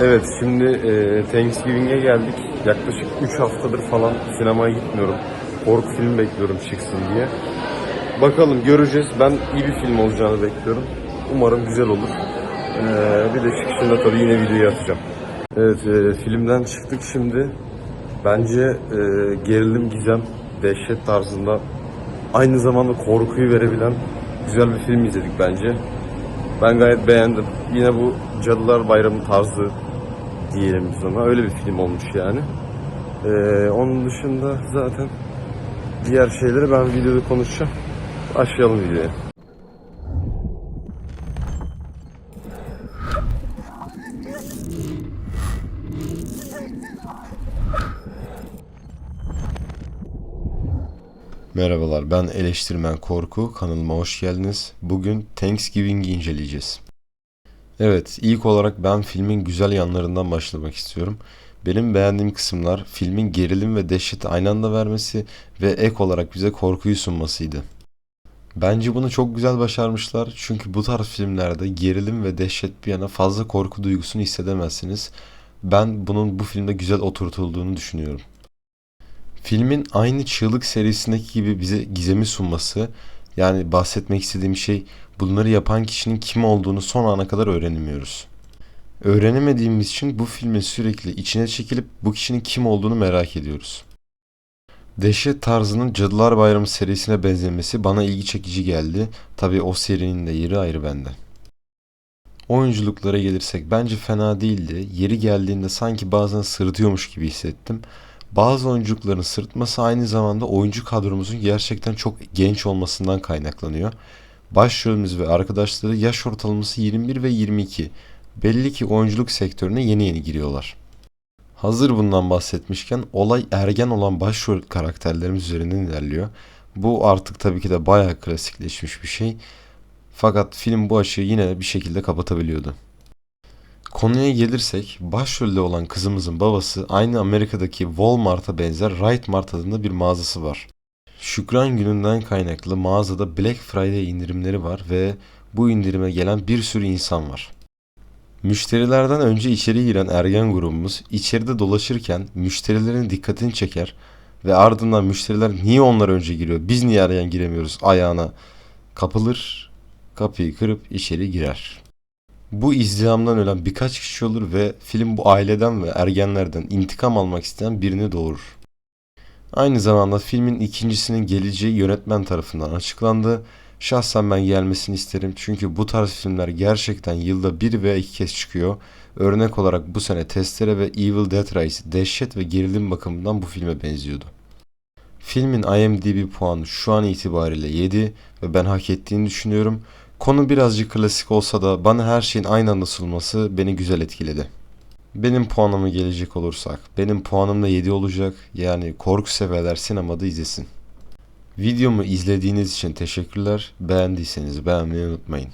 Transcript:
Evet şimdi e, Thanksgiving'e geldik. Yaklaşık 3 haftadır falan sinemaya gitmiyorum. Korku filmi bekliyorum çıksın diye. Bakalım göreceğiz. Ben iyi bir film olacağını bekliyorum. Umarım güzel olur. E, bir de çıkışında tabii yine videoyu atacağım. Evet e, filmden çıktık şimdi. Bence e, gerilim, gizem, dehşet tarzında aynı zamanda korkuyu verebilen güzel bir film izledik bence. Ben gayet beğendim. Yine bu Cadılar Bayramı tarzı diyelim biz ona. Öyle bir film olmuş yani. Ee, onun dışında zaten diğer şeyleri ben videoda konuşacağım. Başlayalım videoya. Merhabalar ben eleştirmen Korku kanalıma hoş geldiniz. Bugün Thanksgiving'i inceleyeceğiz. Evet ilk olarak ben filmin güzel yanlarından başlamak istiyorum. Benim beğendiğim kısımlar filmin gerilim ve dehşeti aynı anda vermesi ve ek olarak bize korkuyu sunmasıydı. Bence bunu çok güzel başarmışlar çünkü bu tarz filmlerde gerilim ve dehşet bir yana fazla korku duygusunu hissedemezsiniz. Ben bunun bu filmde güzel oturtulduğunu düşünüyorum. Filmin aynı Çığlık serisindeki gibi bize gizemi sunması, yani bahsetmek istediğim şey bunları yapan kişinin kim olduğunu son ana kadar öğrenemiyoruz. Öğrenemediğimiz için bu filmin sürekli içine çekilip bu kişinin kim olduğunu merak ediyoruz. Dehşet tarzının Cadılar Bayramı serisine benzemesi bana ilgi çekici geldi. Tabi o serinin de yeri ayrı bende. Oyunculuklara gelirsek bence fena değildi. Yeri geldiğinde sanki bazen sırıtıyormuş gibi hissettim. Bazı oyunculukların sırıtması aynı zamanda oyuncu kadromuzun gerçekten çok genç olmasından kaynaklanıyor. Başrolümüz ve arkadaşları yaş ortalaması 21 ve 22. Belli ki oyunculuk sektörüne yeni yeni giriyorlar. Hazır bundan bahsetmişken olay ergen olan başrol karakterlerimiz üzerinden ilerliyor. Bu artık tabii ki de bayağı klasikleşmiş bir şey. Fakat film bu açığı yine bir şekilde kapatabiliyordu. Konuya gelirsek başrolde olan kızımızın babası aynı Amerika'daki Walmart'a benzer Right Mart adında bir mağazası var. Şükran gününden kaynaklı mağazada Black Friday indirimleri var ve bu indirime gelen bir sürü insan var. Müşterilerden önce içeri giren ergen grubumuz içeride dolaşırken müşterilerin dikkatini çeker ve ardından müşteriler niye onlar önce giriyor biz niye ergen giremiyoruz ayağına kapılır kapıyı kırıp içeri girer. Bu izdihamdan ölen birkaç kişi olur ve film bu aileden ve ergenlerden intikam almak isteyen birini doğurur. Aynı zamanda filmin ikincisinin geleceği yönetmen tarafından açıklandı. Şahsen ben gelmesini isterim çünkü bu tarz filmler gerçekten yılda bir veya iki kez çıkıyor. Örnek olarak bu sene Testere ve Evil Dead Rise dehşet ve gerilim bakımından bu filme benziyordu. Filmin IMDb puanı şu an itibariyle 7 ve ben hak ettiğini düşünüyorum. Konu birazcık klasik olsa da bana her şeyin aynı anda sunulması beni güzel etkiledi. Benim puanıma gelecek olursak, benim puanım da 7 olacak. Yani korku severler sinemada izlesin. Videomu izlediğiniz için teşekkürler. Beğendiyseniz beğenmeyi unutmayın.